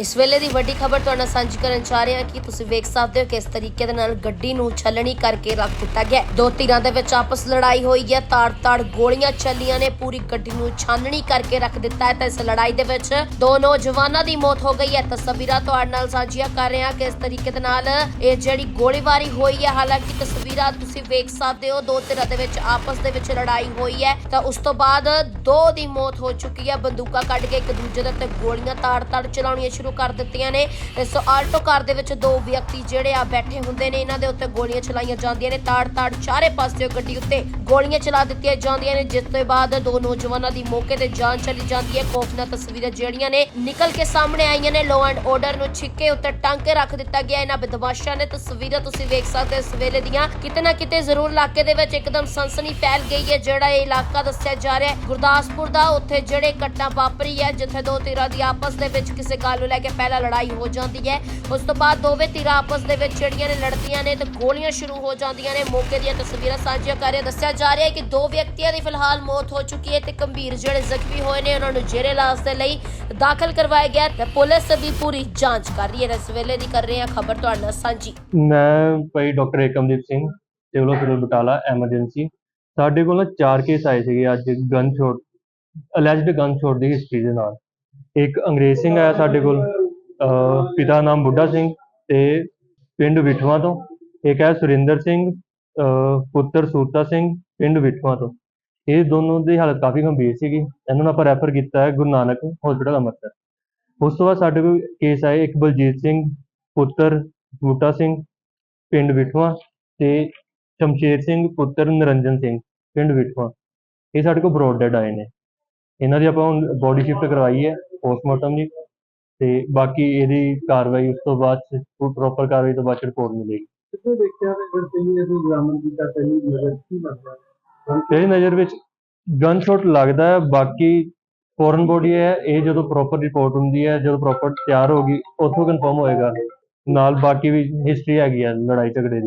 ਇਸ ਵੇਲੇ ਦੀ ਵੱਡੀ ਖਬਰ ਤੁਹਾਡੇ ਨਾਲ ਸਾਂਝੀ ਕਰਨ ਜਾ ਰਹੇ ਹਾਂ ਕਿ ਤੁਸੀਂ ਵੇਖ ਸਕਦੇ ਹੋ ਕਿਸ ਤਰੀਕੇ ਦੇ ਨਾਲ ਗੱਡੀ ਨੂੰ ਛਲਣੀ ਕਰਕੇ ਰੱਖ ਦਿੱਤਾ ਗਿਆ ਦੋ ਧਿਰਾਂ ਦੇ ਵਿੱਚ ਆਪਸ ਲੜਾਈ ਹੋਈ ਹੈ। ਤਾੜ-ਤਾੜ ਗੋਲੀਆਂ ਚੱਲੀਆਂ ਨੇ। ਪੂਰੀ ਗੱਡੀ ਨੂੰ ਛਾਨਣੀ ਕਰਕੇ ਰੱਖ ਦਿੱਤਾ ਹੈ। ਤਾਂ ਇਸ ਲੜਾਈ ਦੇ ਵਿੱਚ ਦੋ ਨੌਜਵਾਨਾਂ ਦੀ ਮੌਤ ਹੋ ਗਈ ਹੈ। ਤਸਵੀਰਾਂ ਤੁਹਾਡੇ ਨਾਲ ਸਾਂਝੀਆਂ ਕਰ ਰਹੇ ਹਾਂ ਕਿ ਤਰੀਕੇ ਦੇ ਨਾਲ ਇਹ ਜਿਹੜੀ ਗੋਲੀਬਾਰੀ ਹੋਈ ਹੈ, ਹਾਲਾਂਕਿ ਤਸਵੀਰਾਂ ਤੁਸੀਂ ਵੇਖ ਸਕਦੇ ਹੋ, ਦੋ ਧਿਰਾਂ ਦੇ ਵਿੱਚ ਆਪਸ ਦੇ ਵਿੱਚ ਲੜਾਈ ਹੋਈ ਹੈ। ਤਾਂ ਉਸ ਤੋਂ ਬਾਅਦ ਦੋ ਦੀ ਮੌਤ ਹੋ ਚੁੱਕੀ ਹੈ। ਬੰਦੂਕਾਂ ਕੱਢ ਕੇ ਇੱਕ ਦੂਜੇ ਦੇ ਉੱਤੇ ਗੋਲੀਆਂ ਤਾੜ-ਤਾੜ ਚਲਾਉਣੀਆਂ ਸ਼ੁਰੂ ਕਰ ਦਿੱਤੀਆਂ ਨੇ। ਇਸ ਆਲਟੋ ਕਾਰ ਦੇ ਵਿੱਚ ਦੋ ਵਿਅਕਤੀ ਜਿਹੜੇ ਆ ਬੈਠੇ ਹੁੰਦੇ ਨੇ, ਇਹਨਾਂ ਦੇ ਉੱਤੇ ਗੋਲੀਆਂ ਚਲਾਈਆਂ ਜਾਂਦੀਆਂ ਨੇ। ਤਾੜ-ਤਾੜ ਚਾਰੇ ਪਾਸੇ ਗੱਡੀ ਉੱਤੇ ਗੋਲੀਆਂ ਚਲਾ ਦਿੱਤੀਆਂ ਜਾਂਦੀਆਂ ਨੇ, ਜਿਸ ਤੋਂ ਬਾਅਦ ਦੋ ਨੌਜਵਾਨਾਂ ਦੀ ਮੌਕੇ ਤੇ ਜਾਨ ਚਲੀ ਜਾਂਦੀ ਹੈ। ਖੌਫਨਾਕ ਤਸਵੀਰਾਂ ਜਿਹੜੀਆਂ ਨੇ ਨਿਕਲ ਕੇ ਸਾਹਮਣੇ ਆਈਆਂ ਨੇ। ਲੋ ਐਂਡ ਆਰਡਰ ਨੂੰ ਛਿੱਕੇ ਉੱਤੇ ਟੰਗ ਕੇ ਰੱਖ ਦਿੱਤਾ ਗਿਆ। ਇਹਨਾਂ ਬਦਮਾਸ਼ਾਂ ਨੇ ਤਸਵੀਰਾਂ ਤੁਸੀਂ ਵੇਖ ਸਕਦੇ ਹੋ ਇਸ ਵੇਲੇ ਦੀਆਂ। ਕਿਤੇ ਨਾ ਕਿਤੇ ਜ਼ਰੂਰ ਇਲਾਕੇ ਦੇ ਵਿੱਚ ਇੱਕਦਮ ਸਨਸਨੀ ਫੈਲ ਗਈ ਹੈ, ਜਿਹੜਾ ਇਹ ਇਲਾਕਾ ਦੱਸਿਆ ਜਾ ਰਿਹਾ ਹੈ। ਗੁਰਦਾਸਪੁਰ ਦਾ ਉੱਥੇ ਜਿਹੜੇ ਘਟਨਾ ਵਾਪਰੀ ਹੈ, ਜਿੱਥੇ ਦੋ ਧਿਰਾਂ ਦੀ ਆਪਸ ਦੇ ਵਿੱਚ ਕਿਸੇ ਗੱਲ ਨੂੰ ਲੈ ਕੇ ਪਹਿਲਾਂ ਲੜਾਈ ਹੋ ਜਾਂਦੀ ਹੈ। ਉਸ ਤੋਂ ਬਾਅਦ ਦੋਵੇਂ ਧਿਰਾਂ ਆਪਸ ਦੇ ਵਿੱਚ ਜਿਹੜੀਆਂ ਨੇ ਲੜਦੀਆਂ ਨੇ ਤੇ ਗੋਲੀਆਂ ਸ਼ੁਰੂ ਹੋ ਜਾਂਦੀਆਂ ਨੇ। ਮੌਕੇ ਦੀਆਂ ਤਸਵੀਰਾਂ ਸਾਂਝੀਆਂ ਕਰ ਰਹੇ ਦੱਸਿਆ ਜਾ ਰਿਹਾ ਹੈ ਕਿ ਦੋ ਵਿਅਕਤੀਆਂ ਦੀ ਫਿਲਹਾਲ ਮੌਤ ਹੋ ਚੁੱਕੀ ਹੈ ਤੇ ਗੰਭੀਰ ਜਿਹੜੇ ਜ਼ਖਮੀ ਹੋਏ ਨੇ, ਉਹਨਾਂ ਨੂੰ ਜੇਰੇ ਇਲਾਜ ਦੇ ਲਈ ਦਾਖਲ ਕਰਵਾਇਆ ਗਿਆ ਤੇ ਪੁਲਿਸ ਵੀ ਪੂਰੀ ਜਾਂਚ ਕਰ ਰਹੀ ਹੈ। ਇਸ ਵੇਲੇ ਦੀ ਕਰ ਰਹੇ ਹਾਂ ਖਬਰ ਤੁਹਾਡੇ ਨਾਲ ਸਾਂਝੀ। ਮੈਂ ਭਾਈ doctor Ekamdeep Singh, civil hospital Batala, emergency. ਸਾਡੇ ਕੋਲ ਚਾਰ ਕੇਸ ਆਏ ਸੀਗੇ ਅੱਜ gun shot alleged gun shot ਦੀ ਹਿਸਟਰੀ ਦੇ ਨਾਲ। ਇੱਕ ਅੰਗਰੇਜ਼ ਸਿੰਘ ਆਇਆ ਸਾਡੇ ਕੋਲ, ਅਹ, ਪਿਤਾ ਨਾਮ ਬੁੱਢਾ ਸਿੰਘ ਤੇ ਪਿੰਡ ਵਿਠਵਾ ਤੋਂ ਇੱਕ ਹੈ ਸੁਰਿੰਦਰ ਸਿੰਘ, ਅਹ, ਪੁੱਤਰ ਸੂਰਤਾ ਸਿੰਘ, ਪਿੰਡ ਵਿਠਵਾ ਤੋਂ। ਇਹ ਦੋਨੋਂ ਦੀ ਹਾਲਤ ਕਾਫੀ ਗੰਭੀਰ ਸੀਗੀ। ਇਹਨਾਂ ਨੂੰ ਆਪਾਂ ਰੈਫਰ ਕੀਤਾ ਹੈ ਗੁਰੂ ਨਾਨਕ ਹਸਪੀਟਲ ਅੰਮ੍ਰਿਤਸਰ। ਉਸ ਤੋਂ ਬਾਅਦ ਸਾਡੇ ਕੋਲ ਕੇਸ ਆਏ ਇੱਕ ਬਲਜੀਤ ਸਿੰਘ, ਪੁੱਤਰ ਬੂਟਾ ਸਿੰਘ, ਪਿੰਡ ਵਿਠਵਾ ਤੇ ਸ਼ਮਸ਼ੇਰ ਸਿੰਘ, ਪੁੱਤਰ ਨਰਿੰਜਨ ਸਿੰਘ, ਪਿੰਡ ਵਿਠਵਾ। ਇਹ ਸਾਡੇ ਕੋਲ ਬਰੋਡ ਡੈਡ ਆਏ ਨੇ। ਇਹਨਾਂ ਦੀ ਆਪਾਂ ਹੁਣ ਬੋਡੀ ਸ਼ਿਫਟ ਕਰਵਾਈ ਹੈ ਪੋਸਟਮਾਰਟਮ ਦੀ ਤੇ ਬਾਕੀ ਇਹਦੀ ਕਾਰਵਾਈ ਉਸ ਤੋਂ ਬਾਅਦ ਪ੍ਰੋਪਰ ਕਾਰਵਾਈ ਤੋਂ ਬਾਅਦ ਰਿਪੋਰਟ ਮਿਲੇਗੀ। ਕਿਤੇ ਦੇਖਿਆ ਕੀਤਾ ਪਹਿਲੀ ਕੀ ਲੱਗਦਾ ਨਜ਼ਰ ਵਿੱਚ ਗਨ ਸ਼ਾਟ ਲੱਗਦਾ ਹੈ ਬਾਕੀ ਫੋਰਨ ਬੋਡੀ ਹੈ ਇਹ ਜਦੋਂ ਪ੍ਰੋਪਰ ਰਿਪੋਰਟ ਹੁੰਦੀ ਹੈ ਜਦੋਂ ਪ੍ਰੋਪਰ ਤਿਆਰ ਹੋਗੀ ਉੱਥੋਂ ਕਨਫਰਮ ਹੋਏਗਾ। ਨਾਲ ਬਾਕੀ ਵੀ ਹਿਸਟਰੀ ਹੈਗੀ ਹੈ ਲੜਾਈ ਝਗੜੇ ਦੀ।